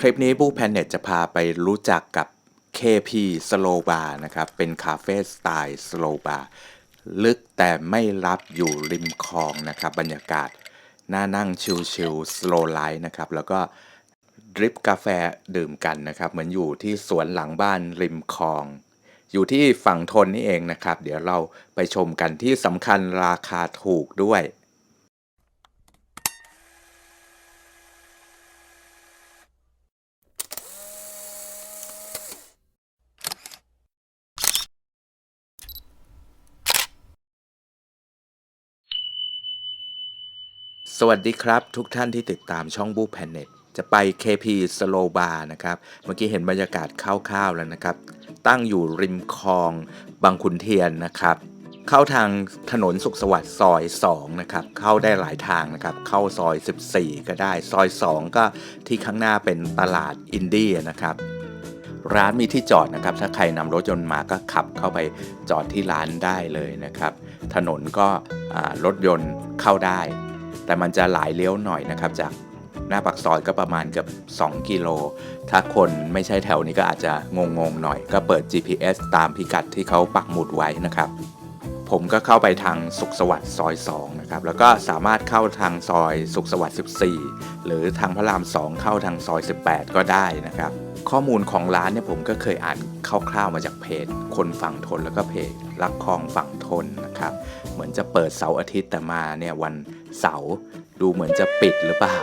คลิปนี้บู๊แพนเน็ตจะพาไปรู้จักกับ KP Slow Bar นะครับ เป็นคาเฟ่สไตล์ Slow Bar ลึกแต่ไม่รับอยู่ริมคลองนะครับ บรรยากาศน่านั่งชิลๆ slow life นะครับ แล้วก็ดริปกาแฟดื่มกันนะครับ เหมือนอยู่ที่สวนหลังบ้านริมคลอง อยู่ที่ฝั่งทนนี่เองนะครับ เดี๋ยวเราไปชมกันที่สำคัญราคาถูกด้วย สวัสดีครับ ทุกท่านที่ติดตามช่องบูแพนเน็ตจะไป KP Slow Bar นะครับ เมื่อกี้เห็นบรรยากาศคร่าวๆแล้วนะครับ ตั้งอยู่ริมคลองบางขุนเทียนนะครับ เข้าทางถนนสุขสวัสดิ์ซอย2นะครับ เข้าได้หลายทางนะครับ เข้าซอย 14 ก็ได้ ซอย 2 ก็ที่ข้างหน้าเป็นตลาดอินดี้นะครับ ร้านมีที่จอดนะครับ ถ้าใครนำรถยนต์มาก็ขับเข้าไปจอดที่ร้านได้เลยนะครับ ถนนก็รถยนต์เข้าได้ แต่มันจะหลายเลี้ยวหน่อยนะครับ จากหน้าปากซอยก็ประมาณเกือบ2 กิโล ถ้าคนไม่ใช่แถวนี้ก็อาจจะงงๆหน่อย ก็เปิด GPS ตามพิกัดที่เขาปักหมุดไว้นะครับ ผมก็เข้าไปทางสุขสวัสดิ์ซอย2นะครับ แล้วก็สามารถเข้าทางซอยสุขสวัสดิ์14 หรือทางพระราม 2 เข้าทางซอย 18 ก็ได้นะครับ ข้อมูลของร้านเนี่ยผมก็เคยอ่านคร่าวๆมาจากเพจ คนฝั่งทนแล้วก็เพจรักคลองฝั่งทนนะครับ เหมือนจะเปิดเสาร์อาทิตย์แต่มาเนี่ยวันเสาร์ดูเหมือนจะปิดหรือเปล่า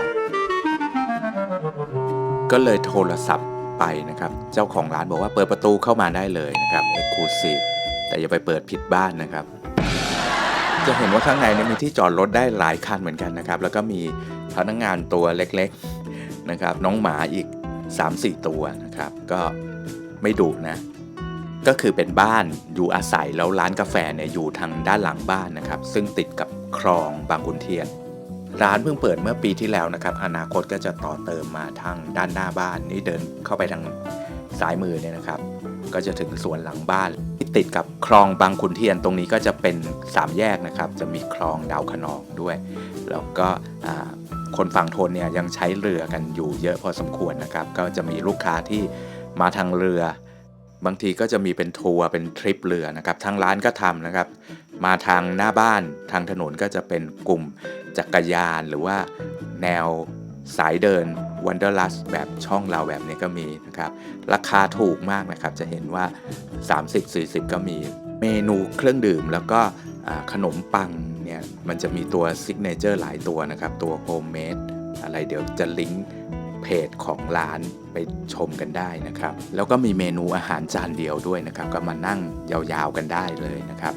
ก็เลยโทรศัพท์ไปนะครับ เจ้าของร้านบอกว่าเปิดประตูเข้ามาได้เลยนะครับเอ็กซ์คลูซีฟแต่อย่าไปเปิดผิดบ้านนะครับ จะเห็นว่าข้างในเนี่ยมีที่จอดรถได้หลายคันเหมือนกันนะครับ แล้วก็มีพนักงานตัวเล็กๆนะครับ น้องหมาอีก 3-4 ตัวนะครับ ก็ไม่ดุนะ ก็คือเป็นบ้านอยู่อาศัยแล้วร้านกาแฟเนี่ยอยู่ทางด้านหลังบ้านนะครับ ซึ่งติดกับคลองบางขุนเทียนร้านเพิ่งเปิดเมื่อปีที่แล้วนะครับ อนาคตก็จะต่อเติมมาทางด้านหน้าบ้านนี่เดินเข้าไปทางซ้ายมือเนี่ยนะครับ ก็จะถึงสวนหลังบ้านที่ติดกับคลองบางขุนเทียนตรงนี้ก็จะเป็นสามแยกนะครับ จะมีคลองดาวคะนองด้วย แล้วก็ คนฝั่งทนเนี่ยยังใช้เรือกันอยู่เยอะพอสมควรนะครับ ก็จะมีลูกค้าที่มาทางเรือ บางทีก็จะมีเป็นทัวร์เป็นทริปเรือนะครับทางร้านก็ทำนะครับ มาทางหน้าบ้านทางถนนก็จะเป็นกลุ่มจักรยานหรือว่าแนวสายเดิน Wanderlust แบบช่องเราแบบนี้ก็มีนะครับ ราคาถูกมากนะครับ จะเห็นว่า 30-40 ก็มี เมนูเครื่องดื่มแล้วก็ ขนมปังเนี่ยมันจะมีตัวซิกเนเจอร์หลายตัวนะครับ ตัวโฮมเมดอะไรเดี๋ยวจะลิงก์เพจของร้านไปชมกันได้นะครับ แล้วก็มีเมนูอาหารจานเดียวด้วยนะครับ ก็มานั่งยาวๆกันได้เลยนะครับ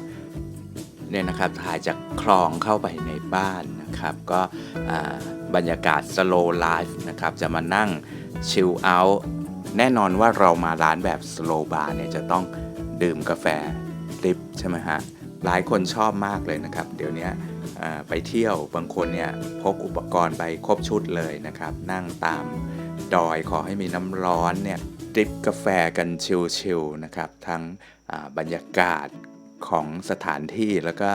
เนี่ยนะครับถ่ายจากคลองเข้าไปในบ้านนะครับ ก็บรรยากาศ slow life นะครับ จะมานั่ง chill out แน่นอนว่าเรามาร้านแบบ slow bar เนี่ยจะต้องดื่มกาแฟดริปใช่ไหมฮะ หลายคนชอบมากเลยนะครับ เดี๋ยวนี้ไปเที่ยวบางคนเนี่ยพกอุปกรณ์ไปครบชุดเลยนะครับ นั่งตามดอยขอให้มีน้ำร้อนเนี่ยดริปกาแฟกันชิลๆนะครับ ทั้งบรรยากาศของสถานที่แล้วก็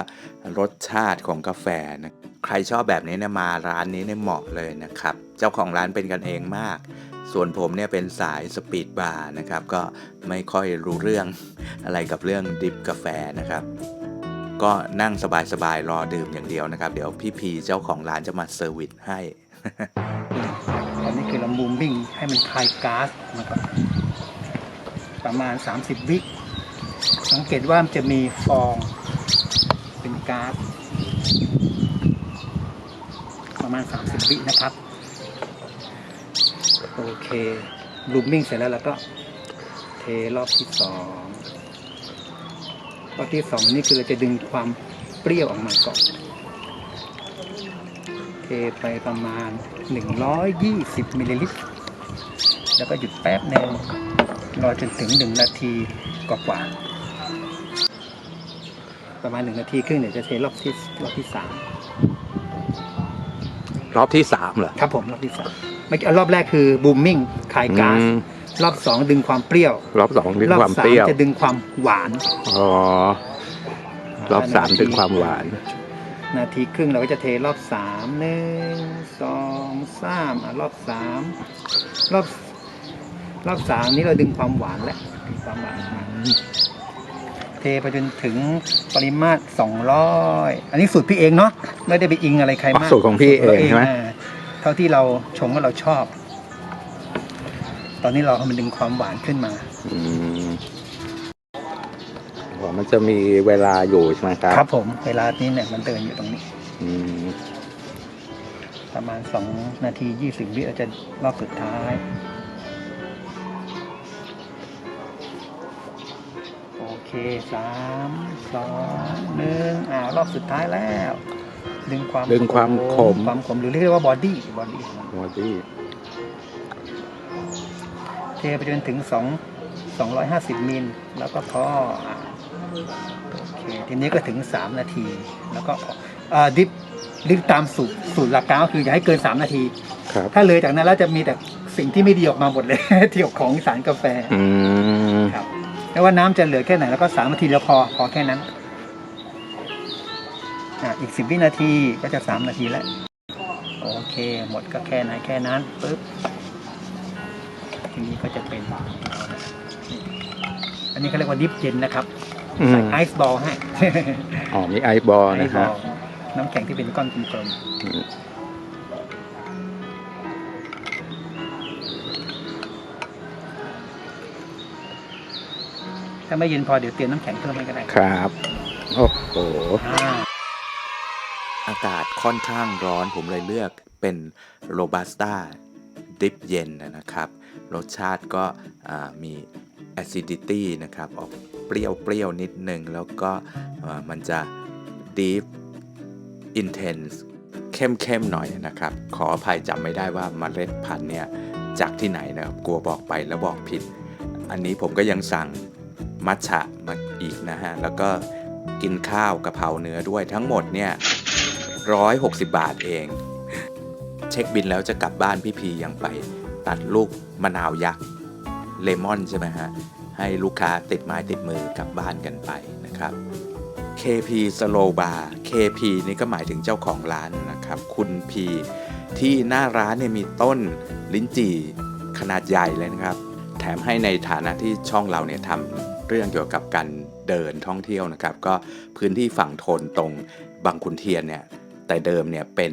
รสชาติของกาแฟนะใครชอบแบบนี้เนี่ยมาร้านนี้เนี่ยเหมาะเลยนะครับ เจ้าของร้านเป็นกันเองมาก ส่วนผมเนี่ยเป็นสายสปีดบาร์นะครับ ก็ไม่ค่อยรู้เรื่องอะไรกับเรื่องดริปกาแฟนะครับ ก็นั่งสบายๆรอดื่มอย่างเดียวนะครับ เดี๋ยวพี่พีเจ้าของร้านจะมาเซอร์วิสให้ ตอนนี้คือเรามูมบิ้งให้มันคลายก๊าซมาก่อนประมาณ 30 วิสังเกตว่ามันจะมีฟองเป็นก๊าซประมาณ 30 วินะครับ โอเคลูมบิ้งเสร็จแล้วเราก็เทรอบที่สอง รอบที่สองนี่คือเราจะดึงความเปรี้ยวออกมาก่อนเทไปประมาณ 120มิลลิลิตรแล้วก็หยุดแป๊บหนึงรอจนถึง 1 นาทีกว่าๆประมาณ 1 นาทีครึ่งเดี๋ยวจะเทรอบที่รอบที่รอบที่สามเหรอ3ครับผมรอบที่3ไม่รอบแรกคือบูมมิ่งคลายก๊าซ อืมรอบ2ดึงความเปรี้ยวรอบสองดึงรอบความเปรี้ยวจะดึงความหวาน อ๋อรอบสามดึงความหวาน นาทีครึ่งเราก็จะเทรอบสามหนึ่งสองสามอะรอบสามรอบรอบสามนี้เราดึงความหวานแล้วดึงความหวานมาเทไปจนถึงปริมาตร200อันนี้สูตรพี่เองเนาะไม่ได้ไปอิงอะไรใครมากสูตรของพี่เองใช่ไหมาเท่าที่เราชมว่าเราชอบ ตอนนี้เราเอามันดึงความหวานขึ้นมา อืมอ๋อมันจะมีเวลาอยู่ใช่ไหมครับครับผมเวลานี้เนี่ยมันเดินอยู่ตรงนี้ อืมประมาณ 2 นาที 20 วิเราจะรอบสุดท้าย โอเคสามสองหนึ่งอ่ารอบสุดท้ายแล้ว ดึงความดึงความขม ความขมหรือเรียกว่าบอดี้บอดี้บอดี้เทไปจนถึง 2 250 มิล แล้วก็พออะโอเคทีนี้ก็ถึง 3 นาที แล้วก็อ่าดิฟดิฟตามสูตรสูตรหลักการก็คืออย่าให้เกิน 3 นาทีครับถ้าเลยจากนั้นแล้วจะมีแต่สิ่งที่ไม่ดีออกมาหมดเลยเกี่ยวของสารกาแฟอืมครับไม่ว่าน้ำจะเหลือแค่ไหนแล้วก็สามนาทีแล้วพอพอแค่นั้นอะอีกสิบวินาทีก็จะสามนาทีแล้ว โอเค หมดก็แค่ไหนแค่นั้นปึ๊บ ทีนี้ก็จะเป็นอันนี้เขาเรียกว่าดิฟเย็นนะครับอืใส่มไอซ์บอลให้ อ๋อมีไอบอลไอนะซ์บฮะอลน้ำแข็งที่เป็นก้อนกลมอืม ๆ ถ้าไม่เย็นพอเดี๋ยวเตรียมน้ำแข็งเพิ่มให้ก็ได้ครับ โอ้โห อ่า อากาศค่อนข้างร้อนผมเลยเลือกเป็นโรบัสต้าดิฟเย็นนะครับ รสชาติก็มี acidity นะครับ ออกเปรี้ยวๆนิดนึง แล้วก็มันจะ deep intense เข้มๆหน่อยนะครับ ขออภัยจำไม่ได้ว่าเมล็ดพันธุ์เนี่ยจากที่ไหนนะครับ กลัวบอกไปแล้วบอกผิด อันนี้ผมก็ยังสั่งมัทฉะมาอีกนะฮะ แล้วก็กินข้าวกะเพราเนื้อด้วยทั้งหมดเนี่ย160 บาทเอง เช็คบินแล้วจะกลับบ้านพี่พียังไป ตัดลูกมะนาวยักษ์เลมอนใช่ไหมฮะ ให้ลูกค้าติดไม้ติดมือกลับบ้านกันไปนะครับ KP Slow Bar KP นี่ก็หมายถึงเจ้าของร้านนะครับ คุณพีที่หน้าร้านเนี่ยมีต้นลิ้นจี่ขนาดใหญ่เลยนะครับ แถมให้ในฐานะที่ช่องเราเนี่ยทำเรื่องเกี่ยวกับการเดินท่องเที่ยวนะครับ ก็พื้นที่ฝั่งทนตรงบางขุนเทียนเนี่ยแต่เดิมเนี่ยเป็น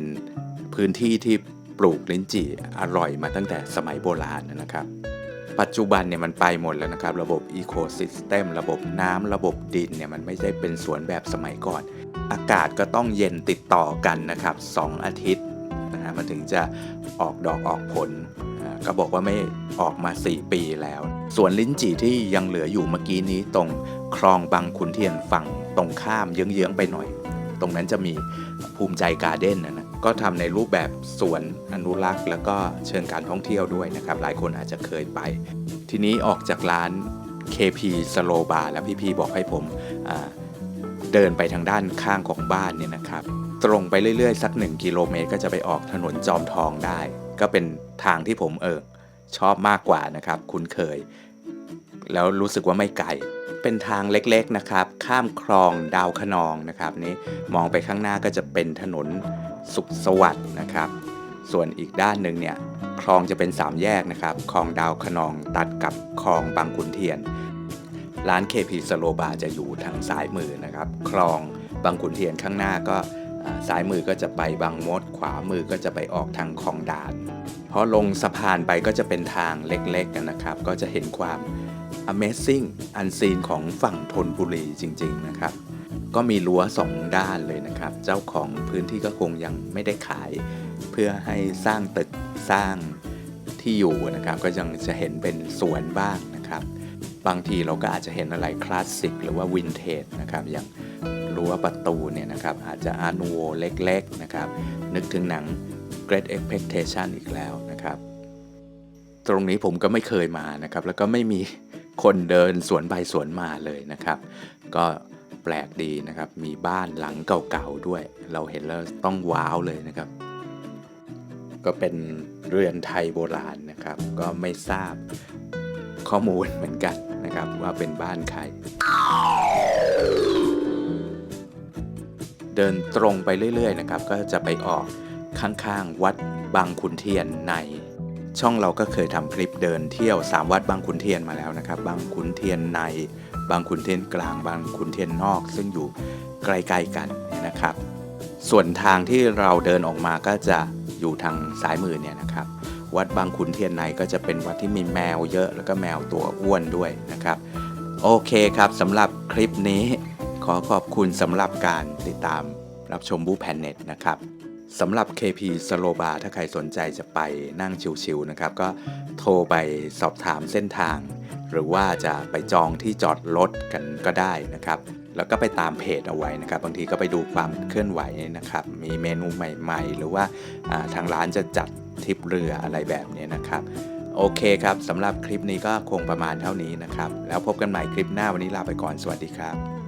พื้นที่ที่ ปลูกลิ้นจี่อร่อยมาตั้งแต่สมัยโบราณนะครับ ปัจจุบันเนี่ยมันไปหมดแล้วนะครับ ระบบอีโคซิสเต็มระบบน้ำระบบดินเนี่ยมันไม่ได้เป็นสวนแบบสมัยก่อน อากาศก็ต้องเย็นติดต่อกันนะครับ 2 อาทิตย์นะฮะมันถึงจะออกดอกออกผลอ่าก็บอกว่าไม่ออกมา 4 ปีแล้วสวนลิ้นจี่ที่ยังเหลืออยู่เมื่อกี้นี้ตรงคลองบางขุนเทียนฝั่งตรงข้ามเยื้องๆไปหน่อย ตรงนั้นจะมีภูมิใจการ์เด้นนะนะ ก็ทำในรูปแบบสวนอนุรักษ์ แล้วก็เชิงการท่องเที่ยวด้วยนะครับ หลายคนอาจจะเคยไป ทีนี้ออกจากร้าน KP Slow Bar แล้วพี่พีบอกให้ผมเดินไปทางด้านข้างของบ้านเนี่ยนะครับ ตรงไปเรื่อยๆ สัก 1 กิโลเมตร ก็จะไปออกถนนจอมทองได้ ก็เป็นทางที่ผมเออชอบมากกว่านะครับ คุ้นเคย แล้วรู้สึกว่าไม่ไกลเป็นทางเล็กๆนะครับ ข้ามคลองดาวขนองนะครับ นี่มองไปข้างหน้าก็จะเป็นถนน สุขสวัสดิ์นะครับ ส่วนอีกด้านหนึ่งเนี่ยคลองจะเป็นสามแยกนะครับคลองดาวขนองตัดกับคลองบางขุนเทียน ร้าน KP สโลบาจะอยู่ทางซ้ายมือนะครับ คลองบางขุนเทียนข้างหน้าก็อ่าซ้ายมือก็จะไปบางมด ขวามือก็จะไปออกทางคลองดานพอลงสะพานไปก็จะเป็นทางเล็กๆกันนะครับ ก็จะเห็นความ Amazing อันซีนของฝั่งธนบุรีจริง ๆ นะครับ ก็มีรั้วสองด้านเลยนะครับ เจ้าของพื้นที่ก็คงยังไม่ได้ขาย เพื่อให้สร้างตึกสร้างที่อยู่นะครับ ก็ยังจะเห็นเป็นสวนบ้างนะครับ บางทีเราก็อาจจะเห็นอะไรคลาสสิกหรือว่าวินเทจนะครับ อย่างรั้วประตูเนี่ยนะครับ อาจจะอานูโวเล็กๆนะครับ นึกถึงหนัง Great Expectation อีกแล้วนะครับ ตรงนี้ผมก็ไม่เคยมานะครับ แล้วก็ไม่มีคนเดินสวนไปสวนมาเลยนะครับ ก็ แปลกดีนะครับ มีบ้านหลังเก่าๆด้วย เราเห็นแล้วต้องว้าวเลยนะครับ ก็เป็นเรือนไทยโบราณนะครับ ก็ไม่ทราบข้อมูลเหมือนกันนะครับว่าเป็นบ้านใคร เดินตรงไปเรื่อยๆนะครับ ก็จะไปออกข้างๆวัดบางขุนเทียนใน ช่องเราก็เคยทำคลิปเดินเที่ยว 3 วัดบางขุนเทียนมาแล้วนะครับ บางขุนเทียนใน บางขุนเทียนกลางบางขุนเทียนนอก ซึ่งอยู่ใกล้ๆกันนะครับ ส่วนทางที่เราเดินออกมาก็จะอยู่ทางซ้ายมือเนี่ยนะครับ วัดบางขุนเทียนในก็จะเป็นวัดที่มีแมวเยอะแล้วก็แมวตัวอ้วนด้วยนะครับ โอเคครับสำหรับคลิปนี้ ขอขอบคุณสำหรับการติดตามรับชมบูแพนเน็ตนะครับสำหรับ KP s l o b a ถ้าใครสนใจจะไปนั่งชิวๆนะครับ ก็โทรไปสอบถามเส้นทาง หรือว่าจะไปจองที่จอดรถกันก็ได้นะครับ แล้วก็ไปตามเพจเอาไว้นะครับ บางทีก็ไปดูความเคลื่อนไหวนะครับ มีเมนูใหม่ๆ หรือว่าทางร้านจะจัดทริปเรืออะไรแบบนี้นะครับ โอเคครับสำหรับคลิปนี้ก็คงประมาณเท่านี้นะครับ แล้วพบกันใหม่คลิปหน้าวันนี้ลาไปก่อนสวัสดีครับ